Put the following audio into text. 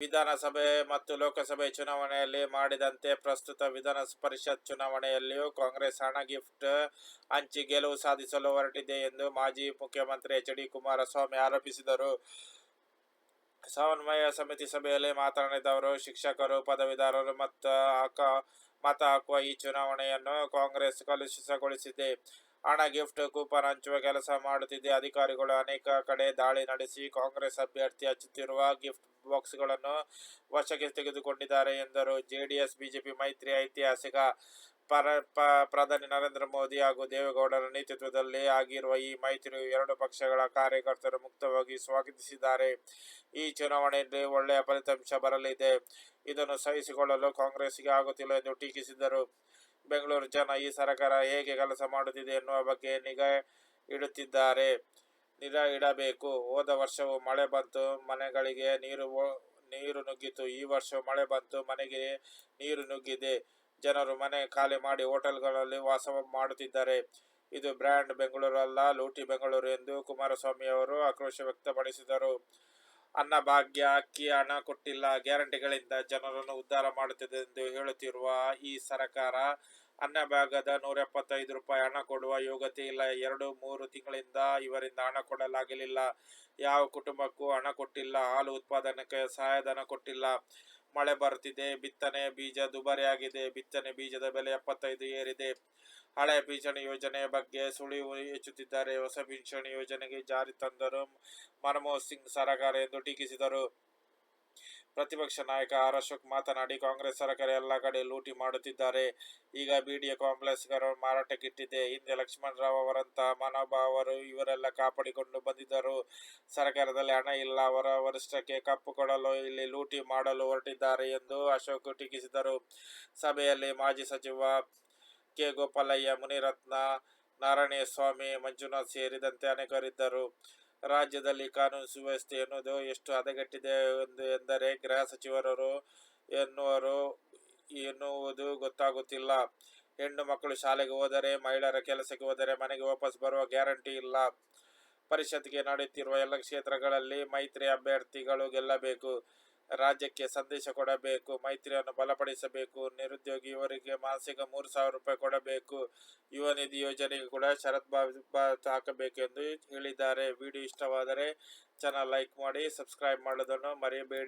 ವಿಧಾನಸಭೆ ಮತ್ತು ಲೋಕಸಭೆ ಚುನಾವಣೆಯಲ್ಲಿ ಮಾಡಿದಂತೆ ಪ್ರಸ್ತುತ ವಿಧಾನ ಪರಿಷತ್ ಚುನಾವಣೆಯಲ್ಲಿಯೂ ಕಾಂಗ್ರೆಸ್ ಹಣ ಗಿಫ್ಟ್ ಹಂಚಿ ಗೆಲುವು ಸಾಧಿಸಲು ಹೊರಟಿದೆ ಎಂದು ಮಾಜಿ ಮುಖ್ಯಮಂತ್ರಿ ಎಚ್ ಡಿ ಕುಮಾರಸ್ವಾಮಿ ಆರೋಪಿಸಿದರು. ಸಮನ್ವಯ ಸಮಿತಿ ಸಭೆಯಲ್ಲಿ ಮಾತನಾಡಿದ ಅವರು, ಶಿಕ್ಷಕರು, ಪದವೀಧರರು ಮತ್ತು ಹಾಕ, ಮತ ಹಾಕುವ ಈ ಚುನಾವಣೆಯನ್ನು ಕಾಂಗ್ರೆಸ್ ಕಲುಷಿತಗೊಳಿಸಿದೆ. ಹಣ, ಗಿಫ್ಟ್, ಕೂಪನ್ ಹಂಚುವ ಕೆಲಸ ಮಾಡುತ್ತಿದೆ ಅಧಿಕಾರಿಗಳು ಅನೇಕ ಕಡೆ ದಾಳಿ ನಡೆಸಿ ಕಾಂಗ್ರೆಸ್ ಅಭ್ಯರ್ಥಿ ಹಚ್ಚುತ್ತಿರುವ ಗಿಫ್ಟ್ ಬಾಕ್ಸ್ಗಳನ್ನು ವಶಕ್ಕೆ ತೆಗೆದುಕೊಂಡಿದ್ದಾರೆ ಎಂದರು. ಜೆಡಿಎಸ್, ಬಿಜೆಪಿ ಮೈತ್ರಿ ಐತಿಹಾಸಿಕ ಪರ ಪ್ರಧಾನಿ ನರೇಂದ್ರ ಮೋದಿ ಹಾಗೂ ದೇವೇಗೌಡರ ನೇತೃತ್ವದಲ್ಲಿ ಆಗಿರುವ ಈ ಮೈತ್ರಿಯು ಎರಡು ಪಕ್ಷಗಳ ಕಾರ್ಯಕರ್ತರು ಮುಕ್ತವಾಗಿ ಸ್ವಾಗತಿಸಿದ್ದಾರೆ. ಈ ಚುನಾವಣೆಯಲ್ಲಿ ಒಳ್ಳೆಯ ಫಲಿತಾಂಶ ಬರಲಿದೆ. ಇದನ್ನು ಸಹಿಸಿಕೊಳ್ಳಲು ಕಾಂಗ್ರೆಸ್ಗೆ ಆಗುತ್ತಿಲ್ಲ ಎಂದು ಟೀಕಿಸಿದರು. ಬೆಂಗಳೂರು ಜನ ಈ ಸರ್ಕಾರ ಹೇಗೆ ಕೆಲಸ ಮಾಡುತ್ತಿದೆ ಎನ್ನುವ ಬಗ್ಗೆ ನಿಗಾ ಇಡುತ್ತಿದ್ದಾರೆ. ನಿಗಾ ಇಡಬೇಕು. ಹೋದ ವರ್ಷವೂ ಮಳೆ ಬಂತು. ಮನೆಗಳಿಗೆ ನೀರು ನೀರು ನುಗ್ಗಿತು. ಈ ವರ್ಷ ಮಳೆ ಬಂತು. ಮನೆಗೆ ನೀರು ನುಗ್ಗಿದೆ. ಜನರು ಮನೆ ಖಾಲಿ ಮಾಡಿ ಹೋಟೆಲ್ಗಳಲ್ಲಿ ವಾಸ ಮಾಡುತ್ತಿದ್ದಾರೆ. ಇದು ಬ್ರ್ಯಾಂಡ್ ಬೆಂಗಳೂರಲ್ಲ ಲೂಟಿ ಬೆಂಗಳೂರು ಎಂದು ಕುಮಾರಸ್ವಾಮಿ ಅವರು ಆಕ್ರೋಶ ವ್ಯಕ್ತಪಡಿಸಿದರು. ಅನ್ನಭಾಗ್ಯ ಅಕ್ಕಿ, ಹಣ ಕೊಟ್ಟಿಲ್ಲ, ಗ್ಯಾರಂಟಿಗಳಿಂದ ಜನರನ್ನು ಉದ್ಧಾರ ಮಾಡುತ್ತಿದೆ ಎಂದು ಹೇಳುತ್ತಿರುವ ಈ ಸರ್ಕಾರ ಅನ್ನಭಾಗ್ಯದ ನೂರ ಎಪ್ಪತ್ತೈದು ರೂಪಾಯಿ ಹಣ ಕೊಡುವ ಯೋಗ್ಯತೆ ಇಲ್ಲ. ಎರಡು, ಮೂರು ತಿಂಗಳಿಂದ ಇವರಿಂದ ಹಣ ಕೊಡಲಾಗಲಿಲ್ಲ. ಯಾವ ಕುಟುಂಬಕ್ಕೂ ಹಣ ಕೊಟ್ಟಿಲ್ಲ. ಹಾಲು ಉತ್ಪಾದನೆಗೆ ಸಹಾಯಧನ ಕೊಟ್ಟಿಲ್ಲ. ಮಳೆ ಬರುತ್ತಿದೆ ಬಿತ್ತನೆ ಬೀಜ ದುಬಾರಿಯಾಗಿದೆ, ಬಿತ್ತನೆ ಬೀಜದ ಬೆಲೆ ಎಪ್ಪತ್ತೈದು ಏರಿದೆ. ಹಳೆ ಪಿಂಚಣಿ ಯೋಜನೆ ಬಗ್ಗೆ ಸುಳಿವು ಹೆಚ್ಚುತ್ತಿದ್ದಾರೆ. ಹೊಸ ಪಿಂಚಣಿ ಯೋಜನೆಗೆ ಜಾರಿ ತಂದರು ಮನಮೋಹನ್ ಸಿಂಗ್ ಸರಕಾರ ಎಂದು ಟೀಕಿಸಿದರು. ಪ್ರತಿಪಕ್ಷ ನಾಯಕ ಆರ್ ಅಶೋಕ್ ಮಾತನಾಡಿ, ಕಾಂಗ್ರೆಸ್ ಸರ್ಕಾರ ಎಲ್ಲ ಕಡೆ ಲೂಟಿ ಮಾಡುತ್ತಿದ್ದಾರೆ. ಈಗ ಬಿಡಿಎ ಕಾಂಪ್ಲೆಕ್ಸ್ಗಳು ಮಾರಾಟಕ್ಕಿಟ್ಟಿದೆ ಹಿಂದೆ ಲಕ್ಷ್ಮಣ್ ರಾವ್ ಅವರಂತಹ ಮನೋಭಾವರು ಇವರೆಲ್ಲ ಕಾಪಾಡಿಕೊಂಡು ಬಂದಿದ್ದರು. ಸರ್ಕಾರದಲ್ಲಿ ಹಣ ಇಲ್ಲ. ಅವರ ವರಿಷ್ಠಕ್ಕೆ ಕಪ್ಪು ಕೊಡಲು ಇಲ್ಲಿ ಲೂಟಿ ಮಾಡಲು ಹೊರಟಿದ್ದಾರೆ ಎಂದು ಅಶೋಕ್ ಟೀಕಿಸಿದರು. ಸಭೆಯಲ್ಲಿ ಮಾಜಿ ಸಚಿವ ಕೆ ಗೋಪಾಲಯ್ಯ, ಮುನಿರತ್ನ, ನಾರಾಯಣಸ್ವಾಮಿ, ಮಂಜುನಾಥ್ ಸೇರಿದಂತೆ ಅನೇಕರಿದ್ದರು. ರಾಜ್ಯದಲ್ಲಿ ಕಾನೂನು ಸುವ್ಯವಸ್ಥೆ ಎನ್ನುವುದು ಎಷ್ಟು ಹದಗೆಟ್ಟಿದೆ ಎಂದು ಎಂದರೆ ಗೃಹ ಸಚಿವರು ಎನ್ನುವರು ಎನ್ನುವುದು ಗೊತ್ತಾಗುತ್ತಿಲ್ಲ. ಹೆಣ್ಣು ಮಕ್ಕಳು ಶಾಲೆಗೆ ಹೋದರೆ, ಮಹಿಳೆಯರ ಕೆಲಸಕ್ಕೆ ಹೋದರೆ, ಮನೆಗೆ ವಾಪಸ್ ಬರುವ ಗ್ಯಾರಂಟಿ ಇಲ್ಲ. ಪರಿಷತ್ಗೆ ನಡೆಯುತ್ತಿರುವ ಎಲ್ಲ ಕ್ಷೇತ್ರಗಳಲ್ಲಿ ಮೈತ್ರಿ ಅಭ್ಯರ್ಥಿಗಳು ಗೆಲ್ಲಬೇಕು. ರಾಜ್ಯಕ್ಕೆ ಸಂದೇಶ ಕೊಡಬೇಕು, ಮೈತ್ರಿಯನ್ನು ಬಲಪಡಿಸಬೇಕು, ನಿರುದ್ಯೋಗಿ ಇವರಿಗೆ ಮಾಸಿಕ ಮೂರು ಸಾವಿರ ರೂಪಾಯಿ ಕೊಡಬೇಕು. ಯುವ ನಿಧಿ ಯೋಜನೆಗೆ ಕೂಡ ಶರತ್ ಹಾಕಬೇಕು ಎಂದು ಹೇಳಿದ್ದಾರೆ. ವಿಡಿಯೋ ಇಷ್ಟವಾದರೆ ಚಾನಲ್ ಲೈಕ್ ಮಾಡಿ ಸಬ್ಸ್ಕ್ರೈಬ್ ಮಾಡೋದನ್ನು ಮರೆಯಬೇಡಿ.